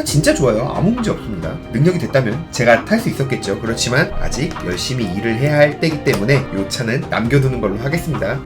차 진짜 좋아요. 아무 문제 없습니다. 능력이 됐다면 제가 탈 수 있었겠죠. 그렇지만 아직 열심히 일을 해야 할 때이기 때문에 이 차는 남겨두는 걸로 하겠습니다.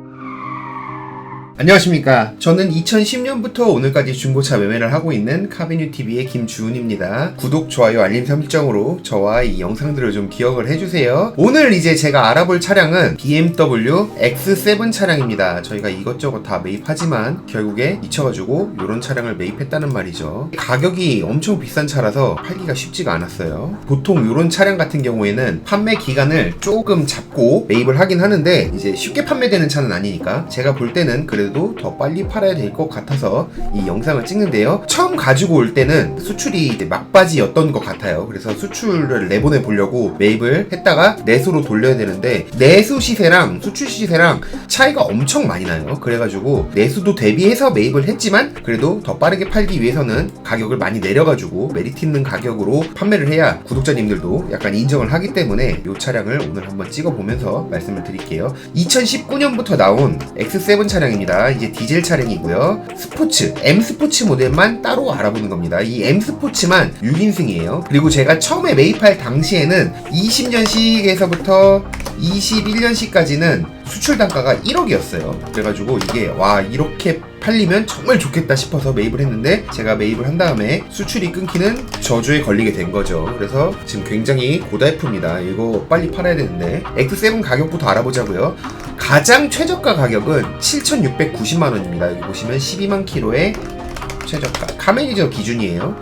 안녕하십니까. 저는 2010년부터 오늘까지 중고차 매매를 하고 있는 카비뉴 TV의 김주훈입니다. 구독, 좋아요, 알림 설정으로 저와 이 영상들을 좀 기억을 해주세요. 오늘 이제 제가 알아볼 차량은 BMW X7 차량입니다. 저희가 이것저것 다 매입하지만 결국에 미쳐가지고 이런 차량을 매입했다는 말이죠. 가격이 엄청 비싼 차라서 팔기가 쉽지가 않았어요. 보통 이런 차량 같은 경우에는 판매 기간을 조금 잡고 매입을 하긴 하는데 이제 쉽게 판매되는 차는 아니니까 제가 볼 때는 그래도 더 빨리 팔아야 될 것 같아서 이 영상을 찍는데요. 처음 가지고 올 때는 수출이 막바지였던 것 같아요. 그래서 수출을 내보내 보려고 매입을 했다가 내수로 돌려야 되는데 내수 시세랑 수출 시세랑 차이가 엄청 많이 나요. 그래가지고 내수도 대비해서 매입을 했지만 그래도 더 빠르게 팔기 위해서는 가격을 많이 내려가지고 메리트 있는 가격으로 판매를 해야 구독자님들도 약간 인정을 하기 때문에 이 차량을 오늘 한번 찍어보면서 말씀을 드릴게요. 2019년부터 나온 X7 차량입니다. 이제 디젤 차량이고요. 스포츠, M 스포츠 모델만 따로 알아보는 겁니다. 이 M 스포츠만 6인승이에요. 그리고 제가 처음에 매입할 당시에는 20년식에서부터 21년식까지는 수출 단가가 1억이었어요. 그래가지고 이게 와 이렇게 팔리면 정말 좋겠다 싶어서 매입을 했는데 제가 매입을 한 다음에 수출이 끊기는 저주에 걸리게 된 거죠. 그래서 지금 굉장히 고달프입니다. 이거 빨리 팔아야 되는데 X7 가격부터 알아보자고요. 가장 최저가 가격은 7,690만 원입니다. 여기 보시면 12만 킬로의 최저가 카메리저 기준이에요.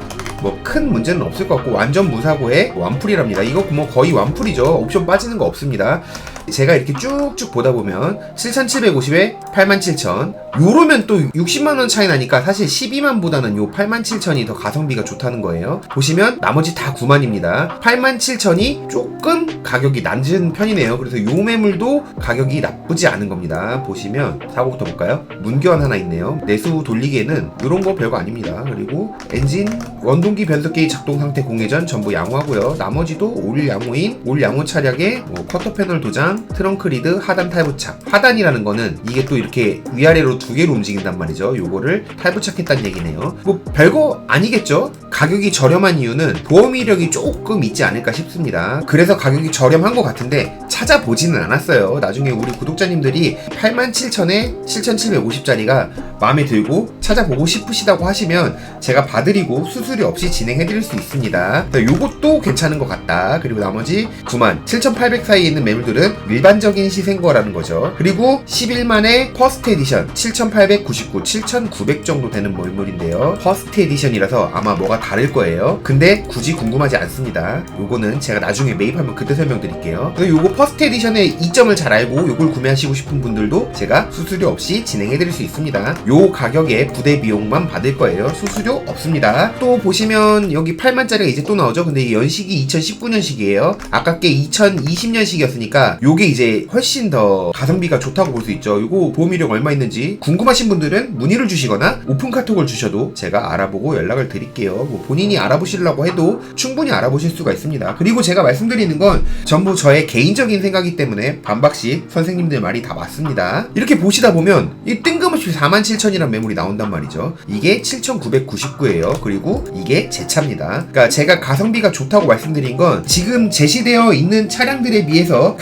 뭐 큰 문제는 없을 것 같고 완전 무사고의 완풀이랍니다. 이거 뭐 거의 완풀이죠. 옵션 빠지는 거 없습니다. 제가 이렇게 쭉쭉 보다 보면 7,750에 87,000 요러면 또 60만원 차이 나니까 사실 12만보다는 요 87,000이 더 가성비가 좋다는 거예요. 보시면 나머지 다 9만입니다. 87,000이 조금 가격이 낮은 편이네요. 그래서 요 매물도 가격이 나쁘지 않은 겁니다. 보시면 사고부터 볼까요? 문교환 하나 있네요. 내수 돌리기에는 요런 거 별거 아닙니다. 그리고 엔진 원동기 변속기 작동 상태 공회전 전부 양호하고요. 나머지도 올 양호인 올 양호 차량에 뭐 커터 패널 도장 트렁크 리드 하단 탈부착. 하단이라는 거는 이게 또 이렇게 위아래로 두 개로 움직인단 말이죠. 요거를 탈부착했다는 얘기네요. 뭐 별거 아니겠죠? 가격이 저렴한 이유는 보험 이력이 조금 있지 않을까 싶습니다. 그래서 가격이 저렴한 것 같은데 찾아보지는 않았어요. 나중에 우리 구독자님들이 87,000에 7,750짜리가 마음에 들고 찾아보고 싶으시다고 하시면 제가 봐드리고 수수료 없이 진행해드릴 수 있습니다. 요것도 괜찮은 것 같다. 그리고 나머지 9만 7,800 사이에 있는 매물들은 일반적인 시세인 거라는 거죠. 그리고 11만의 퍼스트 에디션 7,899, 7,900 정도 되는 몰물인데요. 퍼스트 에디션이라서 아마 뭐가 다를 거예요. 근데 굳이 궁금하지 않습니다. 요거는 제가 나중에 매입하면 그때 설명드릴게요. 요거 퍼스트 에디션의 이점을 잘 알고 요걸 구매하시고 싶은 분들도 제가 수수료 없이 진행해드릴 수 있습니다. 요 가격에 부대 비용만 받을 거예요. 수수료 없습니다. 또 보시면 여기 8만짜리가 이제 또 나오죠. 근데 이 연식이 2019년식이에요. 아깝게 2020년식이었으니까 요게 이제 훨씬 더 가성비가 좋다고 볼 수 있죠. 이거 보험이력 얼마 있는지 궁금하신 분들은 문의를 주시거나 오픈 카톡을 주셔도 제가 알아보고 연락을 드릴게요. 뭐 본인이 알아보시려고 해도 충분히 알아보실 수가 있습니다. 그리고 제가 말씀드리는 건 전부 저의 개인적인 생각이기 때문에 반박식 선생님들 말이 다 맞습니다. 이렇게 보시다 보면 이 뜬금없이 47,000이라는 매물이 나온단 말이죠. 이게 7,999예요. 그리고 이게 제 차입니다. 그러니까 제가 가성비가 좋다고 말씀드린 건 지금 제시되어 있는 차량들에 비해서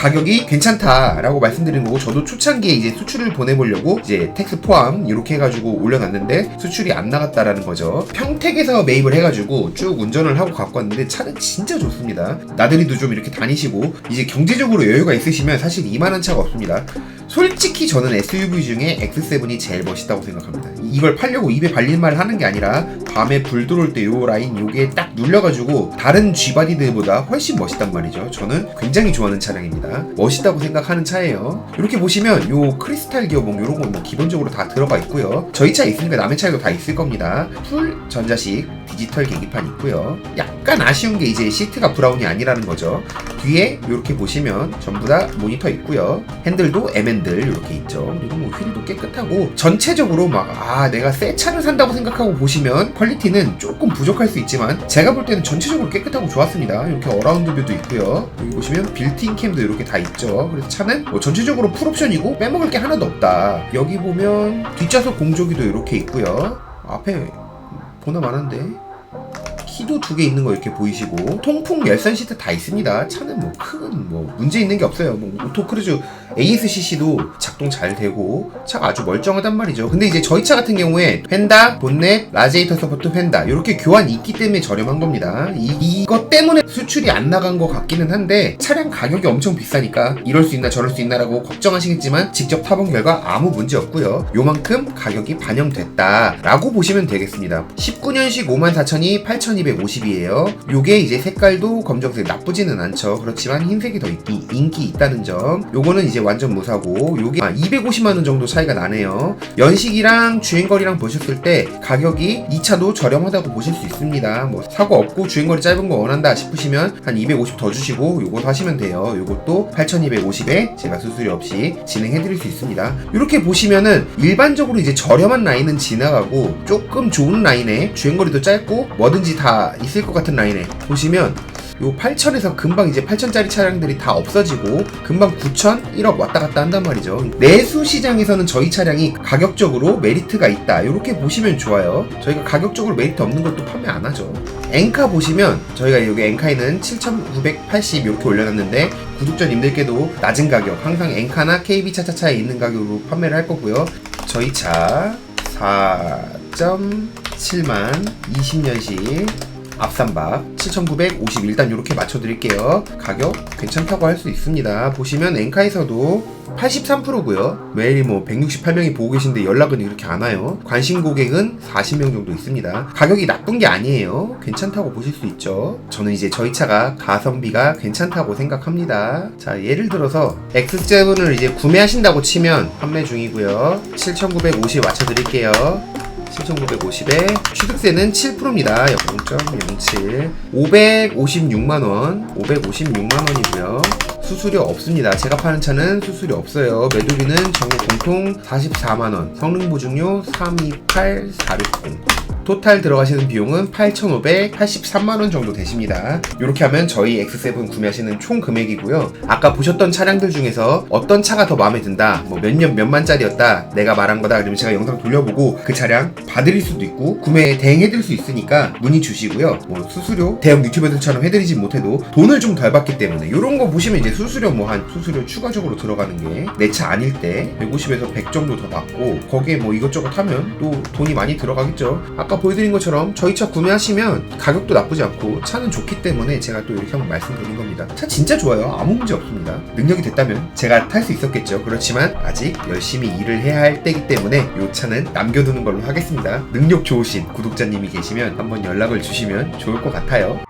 괜찮다라고 말씀드린 거고 저도 초창기에 이제 수출을 보내보려고 이제 텍스 포함 이렇게 해가지고 올려놨는데 수출이 안 나갔다라는 거죠. 평택에서 매입을 해가지고 쭉 운전을 하고 갖고 왔는데 차는 진짜 좋습니다. 나들이도 좀 이렇게 다니시고 이제 경제적으로 여유가 있으시면 사실 이만한 차가 없습니다. 솔직히 저는 SUV 중에 X7이 제일 멋있다고 생각합니다. 이걸 팔려고 입에 발린 말 하는 게 아니라 밤에 불 들어올 때 요 라인 요게 딱 눌려가지고 다른 G바디들보다 훨씬 멋있단 말이죠. 저는 굉장히 좋아하는 차량입니다. 멋있다고 생각하는 차예요. 이렇게 보시면 요 크리스탈 기어봉 요런 건 뭐 기본적으로 다 들어가 있고요. 저희 차에 있으니까 남의 차에도 다 있을 겁니다. 풀 전자식 디지털 계기판 있고요. 약간 아쉬운 게 이제 시트가 브라운이 아니라는 거죠. 뒤에 이렇게 보시면 전부 다 모니터 있고요. 핸들도 M핸들 이렇게 있죠. 그리고 뭐 휠도 깨끗하고 전체적으로 막 아 내가 새 차를 산다고 생각하고 보시면 퀄리티는 조금 부족할 수 있지만 제가 볼 때는 전체적으로 깨끗하고 좋았습니다. 이렇게 어라운드 뷰도 있고요. 여기 보시면 빌트인 캠도 이렇게 다 있죠. 그래서 차는 뭐 전체적으로 풀옵션이고 빼먹을 게 하나도 없다. 여기 보면 뒷좌석 공조기도 이렇게 있고요. 앞에 보나 마는데 키도 두 개 있는 거 이렇게 보이시고 통풍 열선 시트 다 있습니다. 차는 뭐큰뭐 문제 있는 게 없어요. 뭐 오토 크루즈 ASCC도 작동 잘 되고 차가 아주 멀쩡하단 말이죠. 근데 이제 저희 차 같은 경우에 펜다, 본넷, 라지에이터 서포트 펜다 이렇게 교환이 있기 때문에 저렴한 겁니다. 이, 이것 때문에 수출이 안 나간 것 같기는 한데 차량 가격이 엄청 비싸니까 이럴 수 있나 저럴 수 있나라고 걱정하시겠지만 직접 타본 결과 아무 문제 없고요. 요만큼 가격이 반영됐다라고 보시면 되겠습니다. 19년식 54,000이 8,250이에요. 요게 이제 색깔도 검정색 나쁘지는 않죠. 그렇지만 흰색이 더 인기, 인기 있다는 점. 요거는 이제 완전 무사고 요게 아, 250만 원 정도 차이가 나네요. 연식이랑 주행거리랑 보셨을 때 가격이 이 차도 저렴하다고 보실 수 있습니다. 뭐 사고 없고 주행거리 짧은 거 원한다 싶으시면 한 250 더 주시고 요거 하시면 돼요. 요것도 8,250에 제가 수수료 없이 진행해 드릴 수 있습니다. 이렇게 보시면은 일반적으로 이제 저렴한 라인은 지나가고 조금 좋은 라인에 주행거리도 짧고 뭐든지 다 있을 것 같은 라인에 보시면 요 8천에서 금방 이제 8천짜리 차량들이 다 없어지고 금방 9천, 1억 왔다 갔다 한단 말이죠. 내수 시장에서는 저희 차량이 가격적으로 메리트가 있다. 이렇게 보시면 좋아요. 저희가 가격적으로 메리트 없는 것도 판매 안 하죠. 엔카 보시면 저희가 여기 엔카에는 7,980 이렇게 올려놨는데 구독자님들께도 낮은 가격 항상 엔카나 KB 차차차에 있는 가격으로 판매를 할 거고요. 저희 차 4.7만 20년식 앞산박 7,950 일단 이렇게 맞춰드릴게요. 가격 괜찮다고 할 수 있습니다. 보시면 엔카에서도 83%고요. 매일 뭐 168명이 보고 계신데 연락은 이렇게 안 와요. 관심 고객은 40명 정도 있습니다. 가격이 나쁜 게 아니에요. 괜찮다고 보실 수 있죠. 저는 이제 저희 차가 가성비가 괜찮다고 생각합니다. 자, 예를 들어서 X7을 이제 구매하신다고 치면 판매 중이고요. 7,950 맞춰 드릴게요. 7,950에 취득세는 7%입니다. 0.07 556만원. 556만원이고요 수수료 없습니다. 제가 파는 차는 수수료 없어요. 매도비는 전국 공통 44만원 성능 보증료 328 460 토탈 들어가시는 비용은 8,583만원 정도 되십니다. 이렇게 하면 저희 X7 구매하시는 총 금액이고요. 아까 보셨던 차량들 중에서 어떤 차가 더 마음에 든다, 뭐 몇 년 몇만짜리였다, 내가 말한 거다, 그러면 제가 영상 돌려보고 그 차량 봐드릴 수도 있고, 구매에 대행해드릴 수 있으니까 문의 주시고요. 뭐 수수료, 대형 유튜버들처럼 해드리지 못해도 돈을 좀 덜 받기 때문에 이런 거 보시면 이제 수수료 뭐 한 수수료 추가적으로 들어가는 게 내 차 아닐 때 150에서 100 정도 더 받고 거기에 뭐 이것저것 하면 또 돈이 많이 들어가겠죠. 아까 보여드린 것처럼 저희 차 구매하시면 가격도 나쁘지 않고 차는 좋기 때문에 제가 또 이렇게 한번 말씀드린 겁니다. 차 진짜 좋아요. 아무 문제 없습니다. 능력이 됐다면 제가 탈 수 있었겠죠. 그렇지만 아직 열심히 일을 해야 할 때이기 때문에 이 차는 남겨두는 걸로 하겠습니다. 능력 좋으신 구독자님이 계시면 한번 연락을 주시면 좋을 것 같아요.